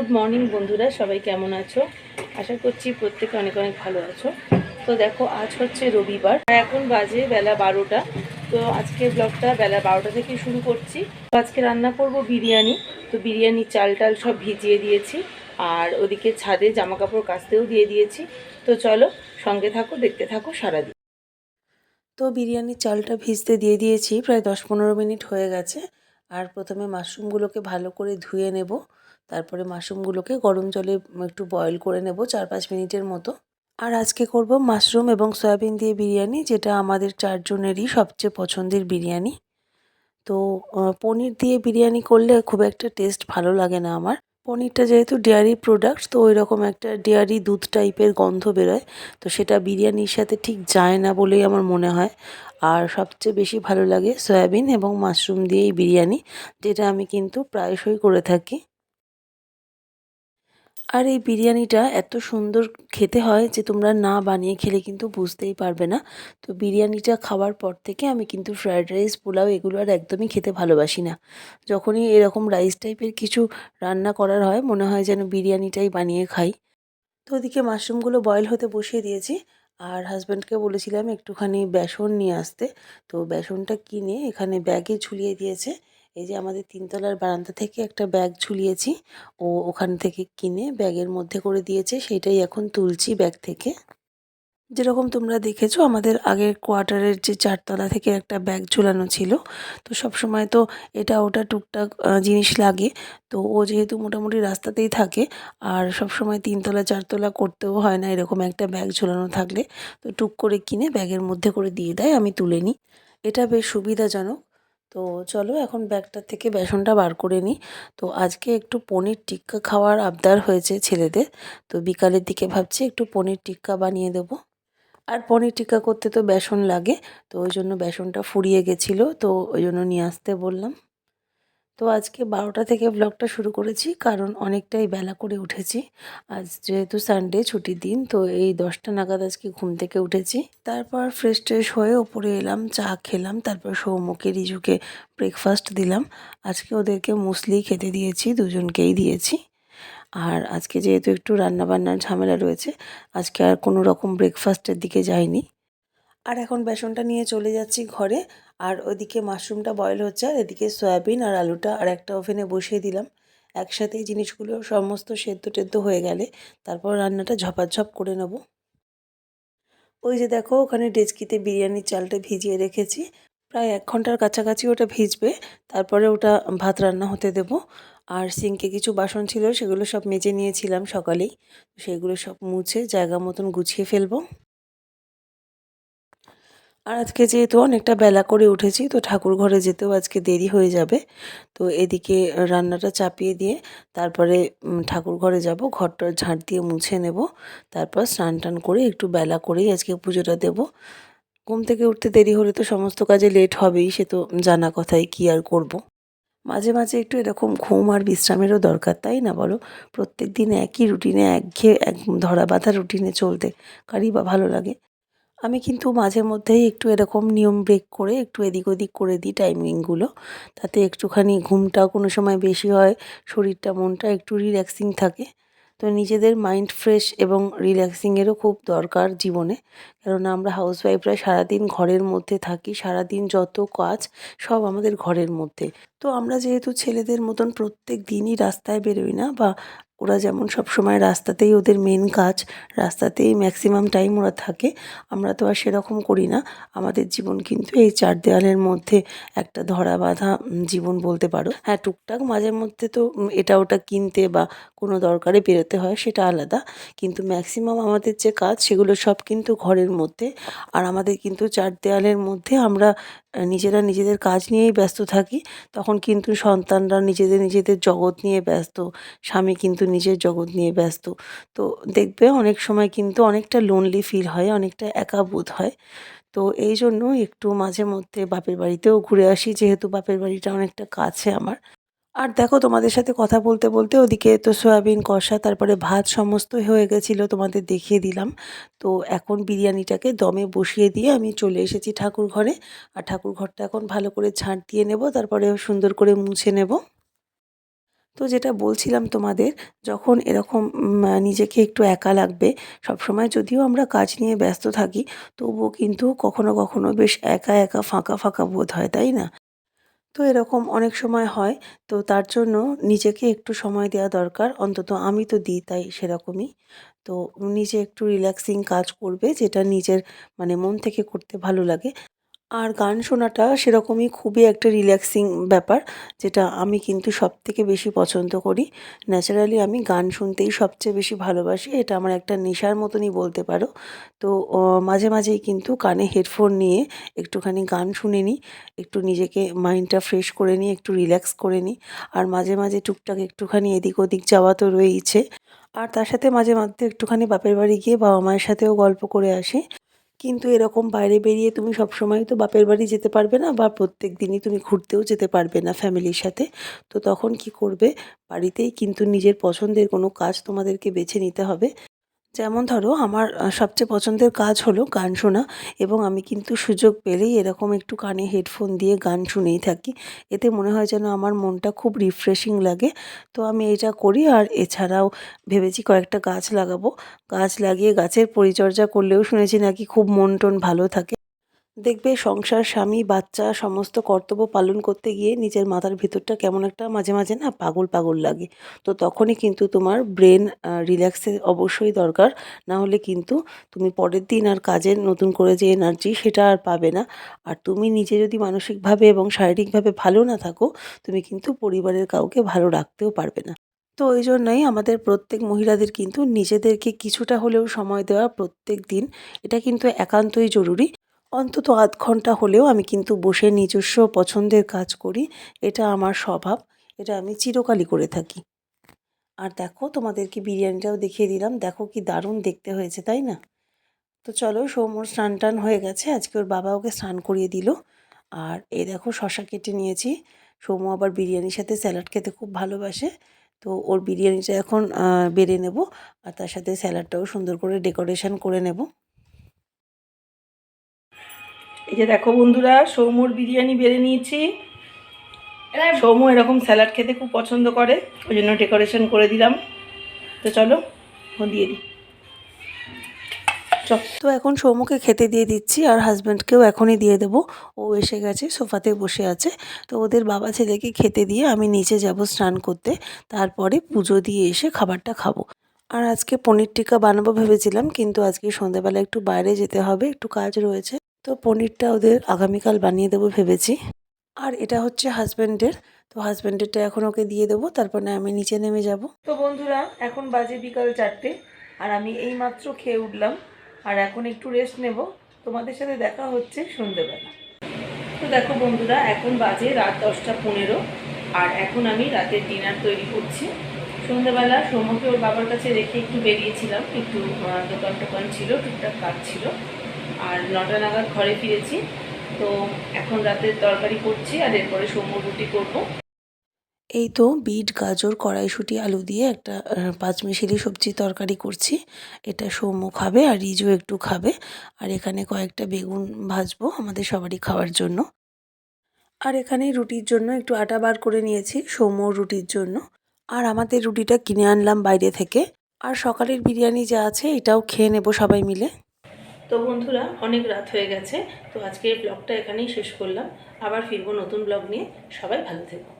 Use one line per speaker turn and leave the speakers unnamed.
Good morning বন্ধুরা, সবাই কেমন আছো? আশা করছি প্রত্যেকে অনেক অনেক ভালো আছো। তো দেখো, আজ হচ্ছে রবিবার। এখন বাজে বেলা বারোটা। তো আজকে ব্লগটা বেলা বারোটা থেকে শুরু করছি। তো আজকে রান্না করব বিরিয়ানি। তো বিরিয়ানি, চাল টাল সব ভিজিয়ে দিয়েছি। আর ওদিকে ছাদে জামা কাপড় কাচতেও দিয়ে দিয়েছি। তো চলো, সঙ্গে থাকো, দেখতে থাকো সারাদিন। তো বিরিয়ানির চালটা ভিজতে দিয়ে দিয়েছি। প্রায় দশ পনেরো মিনিট হয়ে গেছে। আর প্রথমে মাশরুমগুলোকে ভালো করে ধুয়ে নেব। তারপরে মাশরুমগুলোকে গরম জলে একটু বয়েল করে নেব চার পাঁচ মিনিটের মতো। আর আজকে করব মাশরুম এবং সয়াবিন দিয়ে বিরিয়ানি, যেটা আমাদের চারজনেরই সবচেয়ে পছন্দের বিরিয়ানি। তো পনির দিয়ে বিরিয়ানি করলে খুব একটা টেস্ট ভালো লাগে না আমার। পনিরটা যেহেতু ডেয়ারি প্রোডাক্ট তো ওই রকম একটা ডেয়ারি দুধ টাইপের গন্ধ বেরোয়, তো সেটা বিরিয়ানির সাথে ঠিক যায় না বলেই আমার মনে হয়। আর সবচেয়ে বেশি ভালো লাগে সয়াবিন এবং মাশরুম দিয়েই বিরিয়ানি, যেটা আমি কিন্তু প্রায়শই করে থাকি। আর এই বিরিয়ানিটা এত সুন্দর খেতে হয় যে তোমরা না বানিয়ে খেলে কিন্তু বুঝতেই পারবে না। তো বিরিয়ানিটা খাওয়ার পর থেকে আমি কিন্তু ফ্রায়েড রাইস, পোলাও এগুলো আর একদমই খেতে ভালোবাসি না। যখনই এরকম রাইস টাইপের কিছু রান্না করার হয়, মনে হয় যেন বিরিয়ানিটাই বানিয়ে খাই। তো ওদিকে মাশরুমগুলো বয়েল হতে বসিয়ে দিয়েছি। আর হাজব্যান্ডকে বলেছিলাম একটুখানি বেসন নিয়ে আসতে। তো বেসনটা কিনে এখানে ব্যাগে ঝুলিয়ে দিয়েছে। এই যে আমাদের তিনতলার বারান্দা থেকে একটা ব্যাগ ঝুলিয়েছি, ও ওখান থেকে কিনে ব্যাগের মধ্যে করে দিয়েছে সেটাই এখন তুলছি ব্যাগ থেকে। যেরকম তোমরা দেখেছ, আমাদের আগের কোয়ার্টারের যে চারতলা থেকে একটা ব্যাগ ঝুলানো ছিল, তো সব সময় তো এটা ওটা টুকটাক জিনিস লাগে। তো ও যেহেতু মোটামুটি রাস্তাতেই থাকে, আর সব সময় তিনতলা, চারতলা করতেও হয় না এরকম একটা ব্যাগ ঝুলানো থাকলে, তো টুক করে কিনে ব্যাগের মধ্যে করে দিয়ে দেয়, আমি তুলে নিই। এটা বেশ সুবিধাজনক। তো চলো এখন ব্যাগটার থেকে বেসনটা বার করে নিই। তো আজকে একটু পনির টিক্কা খাওয়ার আবদার হয়েছে ছেলেদের। তো বিকালের দিকে ভাবছি একটু পনির টিক্কা বানিয়ে দেবো। আর পনির টিক্কা করতে তো বেসন লাগে, তো ওই জন্য বেসনটা ফুরিয়ে গেছিল, তো ওই জন্য নিয়ে আসতে বললাম। তো আজকে বারোটা থেকে ব্লগটা শুরু করেছি, কারণ অনেকটাই বেলা করে উঠেছি। আজ যেহেতু সানডে ছুটির দিন, তো এই দশটা নাগাদ আজকে ঘুম থেকে উঠেছি। তারপর ফ্রেশ ট্রেশ হয়ে ওপরে এলাম, চা খেলাম, তারপর সৌমকে রিজুকে ব্রেকফাস্ট দিলাম। আজকে ওদেরকে মুসলি খেতে দিয়েছি, দুজনকেই দিয়েছি। আর আজকে যেহেতু একটু রান্নাবান্নার ঝামেলা রয়েছে, আজকে আর কোনো রকম ব্রেকফাস্টের দিকে যাইনি। আর এখন বেসনটা নিয়ে চলে যাচ্ছি ঘরে। আর ওদিকে মাশরুমটা বয়েল হচ্ছে, আর এদিকে সয়াবিন আর আলুটা আর একটা ওভেনে বসিয়ে দিলাম। একসাথে জিনিসগুলো সমস্ত সেদ্ধ টেদ্ধ হয়ে গেলে তারপর রান্নাটা ঝপাঝপ করে নেব। ওই যে দেখো, ওখানে ডেচকিতে বিরিয়ানির চালটা ভিজিয়ে রেখেছি। প্রায় এক ঘণ্টার কাছাকাছি ওটা ভিজবে, তারপরে ওটা ভাত রান্না হতে দেব। আর সিঙ্কে কিছু বাসন ছিল, সেগুলো সব মেজে নিয়েছিলাম সকালেই। সেগুলো সব মুছে জায়গা মতন গুছিয়ে ফেলব। আর আজকে যেহেতু অনেকটা বেলা করে উঠেছি, তো ঠাকুর ঘরে যেতেও আজকে দেরি হয়ে যাবে। তো এদিকে রান্নাটা চাপিয়ে দিয়ে তারপরে ঠাকুর ঘরে যাব ঘরটা ঝাঁট দিয়ে মুছে নেব। তারপর স্নান টান করে একটু বেলা করেই আজকে পুজোটা দেব। ঘুম থেকে উঠতে দেরি হলে তো সমস্ত কাজে লেট হবেই, সে তো জানা কথাই কি আর করব। মাঝে মাঝে একটু এরকম ঘুম আর বিশ্রামেরও দরকার, তাই না বলো? প্রত্যেক দিন একই রুটিনে একঘেয়ে এক ধরা বাঁধা রুটিনে চলতে কারই বা ভালো লাগে। আমি কিন্তু মাঝে মধ্যেই একটু এরকম নিয়ম ব্রেক করে একটু এদিক ওদিক করে দিই টাইমিংগুলো তাতে একটুখানি ঘুমটা কোনো সময় বেশি হয়, শরীরটা মনটা একটু রিল্যাক্সিং থাকে। তো নিজেদের মাইন্ড ফ্রেশ এবং রিল্যাক্সিংয়েরও খুব দরকার জীবনে। কেননা আমরা হাউসওয়াইফরা সারাদিন ঘরের মধ্যে থাকি, সারাদিন যত কাজ সব আমাদের ঘরের মধ্যে। তো আমরা যেহেতু ছেলেদের মতন প্রত্যেক দিনই রাস্তায় বেরোই না বা ওরা যেমন সব সময় রাস্তাতেই ওদের মেন কাজ, রাস্তাতেই ম্যাক্সিমাম টাইম ওরা থাকে, আমরা তো আর সেরকম করি না। আমাদের জীবন কিন্তু এই চার দেওয়ালের মধ্যে একটা ধরা বাঁধা জীবন বলতে পারো। হ্যাঁ টুকটাক মাঝে মধ্যে তো এটা ওটা কিনতে বা কোনো দরকারে বেরোতে হয়, সেটা আলাদা। কিন্তু ম্যাক্সিমাম আমাদের যে কাজ, সেগুলো সব কিন্তু ঘরের মধ্যে। আর আমাদের কিন্তু চার দেওয়ালের মধ্যে আমরা নিজেরা নিজেদের কাজ নিয়েই ব্যস্ত থাকি। তখন কিন্তু সন্তানরা নিজেদের নিজেদের জগৎ নিয়ে ব্যস্ত। স্বামী কিন্তু নিজের জগৎ নিয়ে ব্যস্ত। তো দেখবে অনেক সময় কিন্তু অনেকটা লোনলি ফিল হয়, অনেকটা একা বোধ হয়। তো এই জন্য একটু মাঝে মধ্যে বাপের বাড়িতেও ঘুরে আসি, যেহেতু বাপের বাড়িটা অনেকটা কাছে আমার। আর দেখো তোমাদের সাথে কথা বলতে বলতে ওদিকে তো সয়াবিন, কষা, তারপরে ভাত সমস্ত হয়ে গেছিল তোমাদের দেখিয়ে দিলাম। তো এখন বিরিয়ানিটাকে দমে বসিয়ে দিয়ে আমি চলে এসেছি ঠাকুর ঘরে। আর ঠাকুর ঘরটা এখন ভালো করে ঝাঁট দিয়ে নেব, তারপরে সুন্দর করে মুছে নেব। তো যেটা বলছিলাম তোমাদের, যখন এরকম নিজেকে একটু একা লাগবে, সবসময় যদিও আমরা কাজ নিয়ে ব্যস্ত থাকি, তবুও কিন্তু কখনো কখনো বেশ একা একা ফাঁকা ফাঁকা বোধ হয়, তাই না? তো এরকম অনেক সময় হয়, তো তার জন্য নিজেকে একটু সময় দেওয়া দরকার, অন্তত আমি তো দিই তাই সেরকমই। তো নিজে একটু রিল্যাক্সিং কাজ করবে, যেটা নিজের মানে মন থেকে করতে ভালো লাগে। আর গান শোনাটা সেরকমই খুবই একটা রিল্যাক্সিং ব্যাপার, যেটা আমি কিন্তু সব থেকে বেশি পছন্দ করি। ন্যাচারালি আমি গান শুনতেই সবচেয়ে বেশি ভালোবাসি, এটা আমার একটা নেশার মতনই বলতে পারো। তো মাঝে মাঝেই কিন্তু কানে হেডফোন নিয়ে একটুখানি গান শুনে নিই, একটু নিজেকে মাইন্ডটা ফ্রেশ করে নিই, একটু রিল্যাক্স করে নিই। আর মাঝে মাঝে টুকটাক একটুখানি এদিক ওদিক যাওয়া তো রয়েইছে। আর তার সাথে মাঝে মধ্যে একটুখানি বাপের বাড়ি গিয়ে বাবা মায়ের সাথেও গল্প করে আসি। কিন্তু এরকম বাইরে বেরিয়ে তুমি সবসময় তো বাপের বাড়ি যেতে পারবে না বা প্রত্যেক দিনই তুমি ঘুরতেও যেতে পারবে না ফ্যামিলির সাথে। তো তখন কি করবে? বাড়িতেই কিন্তু নিজের পছন্দের কোনো কাজ তোমাদেরকে বেছে নিতে হবে। যেমন ধরো, আমার সবচেয়ে পছন্দের কাজ হলো গান শোনা এবং আমি কিন্তু সুযোগ পেলেই এরকম একটু কানে হেডফোন দিয়ে গান শুনেই থাকি। এতে মনে হয় যেন আমার মনটা খুব রিফ্রেশিং লাগে। তো আমি এটা করি আর এছাড়াও ভেবেছি কয়েকটা গাছ লাগাবো। গাছ লাগিয়ে গাছের পরিচর্যা করলেও শুনেছি নাকি খুব মন টন ভালো থাকে। দেখবে সংসার, স্বামী, বাচ্চা সমস্ত কর্তব্য পালন করতে গিয়ে নিজের মাথার ভিতরটা কেমন একটা মাঝে মাঝে না পাগল পাগল লাগে। তো তখনই কিন্তু তোমার ব্রেন রিল্যাক্সের অবশ্যই দরকার। না হলে কিন্তু তুমি পরের দিন আর কাজের নতুন করে যে এনার্জি সেটা আর পাবে না। আর তুমি নিজে যদি মানসিকভাবে এবং শারীরিকভাবে ভালো না থাকো, তুমি কিন্তু পরিবারের কাউকে ভালো রাখতেও পারবে না। তো ওই জন্যই আমাদের প্রত্যেক মহিলাদের কিন্তু নিজেদেরকে কিছুটা হলেও সময় দেওয়া প্রত্যেক দিন, এটা কিন্তু একান্তই জরুরি। অন্তত আধ ঘণ্টা হলেও আমি কিন্তু বসে নিজস্ব পছন্দের কাজ করি, এটা আমার স্বভাব, এটা আমি চিরকালই করে থাকি। আর দেখো, তোমাদেরকে বিরিয়ানিটাও দেখিয়ে দিলাম, দেখো কি দারুণ দেখতে হয়েছে, তাই না? তো চলো, সৌম্যর স্নান টান হয়ে গেছে, আজকে ওর বাবা ওকে স্নান করিয়ে দিল। আর এই দেখো, শশা কেটে নিয়েছি, সৌম্য আবার বিরিয়ানির সাথে স্যালাড খেতে খুব ভালোবাসে, তো ওর বিরিয়ানিটা এখন বেড়ে নেব, আর তার সাথে স্যালাডটাও সুন্দর করে ডেকোরেশন করে নেব। এই যে দেখো বন্ধুরা সৌম্যর বিরিয়ানি বেড়ে নিয়েছি। সৌম্য এরকম স্যালাড খেতে খুব পছন্দ করে ওই জন্য ডেকোরেশন করে দিলাম। তো চলো দিয়ে দিই। তো এখন সৌম্যকে খেতে দিয়ে দিচ্ছি আর হাজব্যান্ডকেও এখনই দিয়ে দেবো। ও এসে গেছে সোফাতে বসে আছে। তো ওদের বাবা ছেলেকে খেতে দিয়ে আমি নিচে যাব স্নান করতে। তারপরে পুজো দিয়ে এসে খাবারটা খাব। আর আজকে পনির টিক্কা বানাবো ভেবেছিলাম কিন্তু আজকে সন্ধ্যাবেলা একটু বাইরে যেতে হবে একটু কাজ রয়েছে। তো পনিরটা ওদের আগামীকাল বানিয়ে দেবো ভেবেছি। আর এটা হচ্ছে হাজব্যান্ডের। তো হাজব্যান্ডেরটা এখন ওকে দিয়ে দেবো, তারপরে আমি নিচে নেমে যাব। তো বন্ধুরা, এখন বাজে বিকাল চারটে, আর আমি এই মাত্র খেয়ে উঠলাম। আর এখন একটু রেস্ট নেব। তোমাদের সাথে দেখা হচ্ছে সন্ধেবেলা। তো দেখো বন্ধুরা, এখন বাজে রাত দশটা পনেরো, আর এখন আমি রাতের ডিনার তৈরি করছি। সন্ধ্যাবেলা সৌম্যকে ওর বাবার কাছে রেখে একটু বেরিয়েছিলাম। একটু দোকান টোকান ছিল, টুকটাক কাজ ছিল। আর নটা নাগাদ ঘরে ফিরেছি। তো এখন রাতের তরকারি করছি আর এরপরে সৌম্য রুটি করব। এই তো বিট, গাজর, কড়াইশুঁটি, আলু দিয়ে একটা পাঁচমিশালি সবজি তরকারি করছি। এটা সৌম্য খাবে আর রিজু একটু খাবে। আর এখানে কয়েকটা বেগুন ভাজবো আমাদের সবারই খাওয়ার জন্য। আর এখানে রুটির জন্য একটু আটা বার করে নিয়েছি সৌম্য রুটির জন্য। আর আমাদের রুটিটা কিনে আনলাম বাইরে থেকে। আর সকালের বিরিয়ানি যা আছে এটাও খেয়ে নেব সবাই মিলে। তো বন্ধুরা, অনেক রাত হয়ে গেছে, তো আজকের ব্লগটা এখানেই শেষ করলাম। আবার ফিরবো নতুন ব্লগ নিয়ে। সবাই ভালো থেকো।